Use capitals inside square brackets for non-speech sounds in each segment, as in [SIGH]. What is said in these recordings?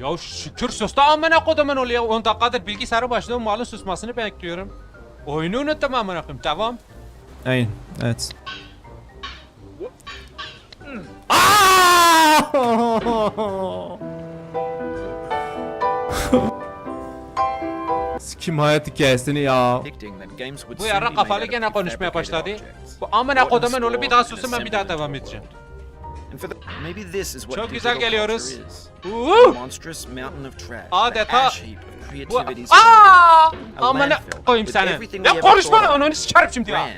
Ya şükür sus da amına kodumun oluyor. 10 dakikadır bilgisayarı başında malın susmasını bekliyorum. Oyunu unuttum amına koyayım. Devam. Aynen. Evet. [LAUGHS] Aa! Sikim hayat hikayesini ya. Bu yara kafalı gene konuşmaya başladı. Bu amına kodumun oğlu bir daha susun ben bir daha devam edeceğim. Çok güzel geliyoruz. Uuu! Adeta- Bu... Aa! Amına koyayım seni. Ya konuşma lan onu sikerim şimdi ya.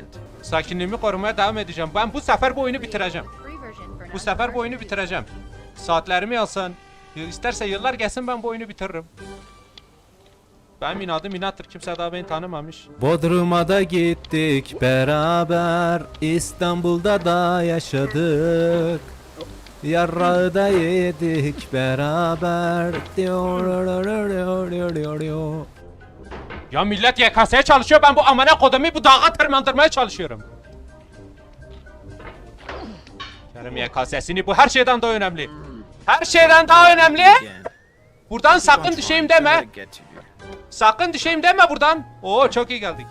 Sakinliğimi korumaya devam edeceğim. Ben bu sefer bu oyunu bitireceğim. Bu sefer bu oyunu bitireceğim. Saatlerimi alsın. İsterse yıllar gelsin ben bu oyunu bitiririm. Ben inadım inattır. Kimse daha beni tanımamış. Bodrum'a da gittik beraber İstanbul'da da yaşadık Yarrağı da yedik beraber Ya millet YKS'ye çalışıyor ben bu amına kodumu bu dağa tırmandırmaya çalışıyorum. Kerim YKS'sini bu her şeyden daha önemli. Her şeyden daha önemli. Buradan sakın düşeyim deme. Sakın düşeyim deme buradan. Oo çok iyi geldik.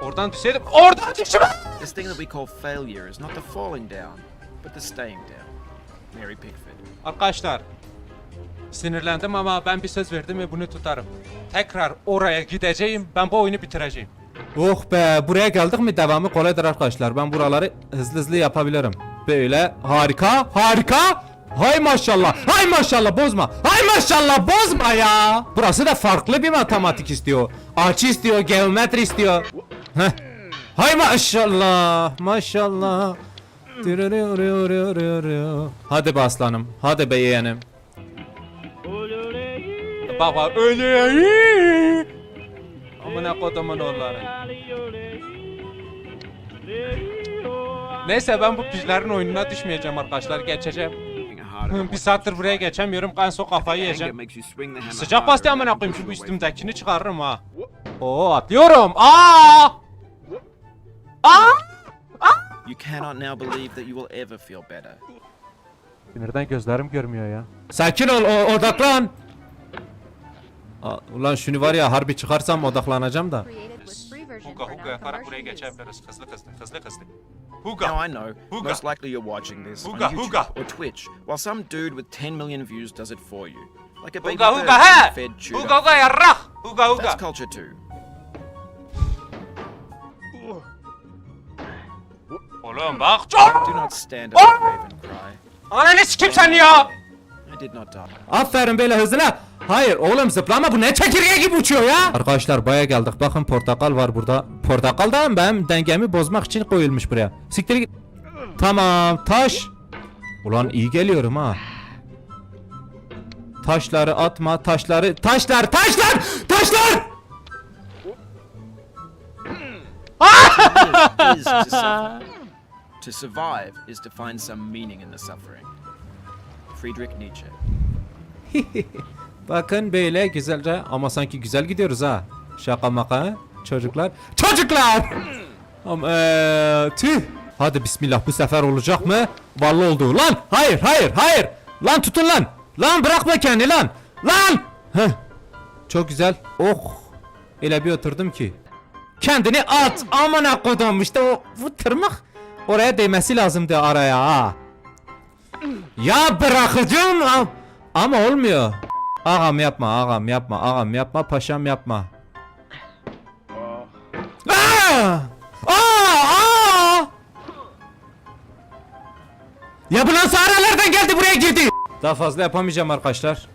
Oradan düşseydim. Oradan düşme. This thing that we call failure is not the falling down, but the staying down. Mary Pickford. Arkadaşlar. Sinirlendim ama ben bir söz verdim ve bunu tutarım. Tekrar oraya gideceğim. Ben bu oyunu bitireceğim. Oh be buraya geldik mi devamı kolaydır arkadaşlar Ben buraları hızlı hızlı yapabilirim Böyle harika harika Hay maşallah hay maşallah bozma Hay maşallah bozma ya Burası da farklı bir matematik istiyor Açı istiyor geometri istiyor Heh. Hay maşallah maşallah. Hadi be aslanım hadi be yeğenim Baba öyle. Amına kodumun oğulları. Neyse ben bu pijlerin oyununa düşmeyeceğim arkadaşlar geçeceğim. Bir saattir buraya geçemiyorum ben so kafayı yiyeceğim. Sıcak bastı amına koyayım şu üstümdekini çıkarırım ha. Oo atlıyorum. Aa! You cannot now believe that you will ever feel better. Sinirden gözlerim görmüyor ya. Sakin ol o- odaklan Aa, Ulan şunu var ya harbi çıkarsam odaklanacağım da Huga huga yaparak buraya geçebiliriz. Hızlı hızlı hızlı hızlı. Huga. Now I know, Huga. most likely you're watching this Huga, on YouTube huga. or Twitch, while some dude with 10 million views does it for you. Like a baby Huga bird huga being he. fed chewed Huga up huga yarrak. Huga huga. That's culture too. Oğlum bak. Do not stand up and cry. Ananı sikim sen ya. I did not die. Aferin böyle hızına. Hayır oğlum zıplama bu ne çekirge gibi uçuyor ya. Arkadaşlar baya geldik. Bakın portakal var burada. Portakal da benim dengemi bozmak için koyulmuş buraya. Siktir git. Tamam taş. Ulan iyi geliyorum ha. Taşları atma taşları. Taşlar taşlar taşlar. [LAUGHS] Is to survive is to find some meaning in the suffering. Friedrich Nietzsche. [LAUGHS] Bakın böyle güzelce ama sanki güzel gidiyoruz ha. Şaka maka çocuklar. Çocuklar! Ama eee, tüh. Hadi bismillah bu sefer olacak mı? Vallahi oldu. Lan hayır hayır hayır. Lan tutun lan. Lan bırakma kendini lan. Lan. Heh. Çok güzel. Oh. Öyle bir oturdum ki. Kendini at. Aman kodum işte o bu tırmık oraya değmesi lazımdı araya ha. Ya bırakacağım am- ama olmuyor. Ağam yapma, ağam yapma, ağam yapma, paşam yapma. Aa! Aa! Aa! Ya bu nasıl aralardan geldi buraya girdi? Daha fazla yapamayacağım arkadaşlar.